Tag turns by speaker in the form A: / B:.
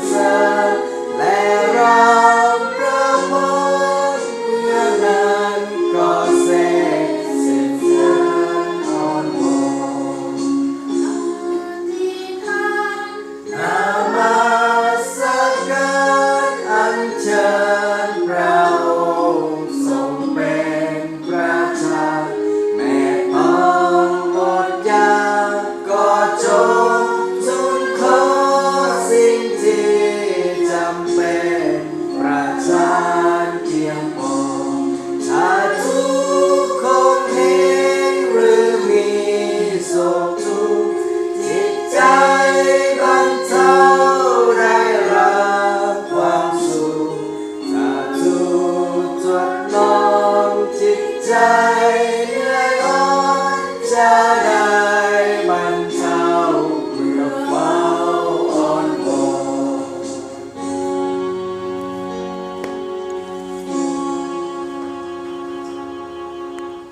A: desire. ใจเนื้อร้อนใจ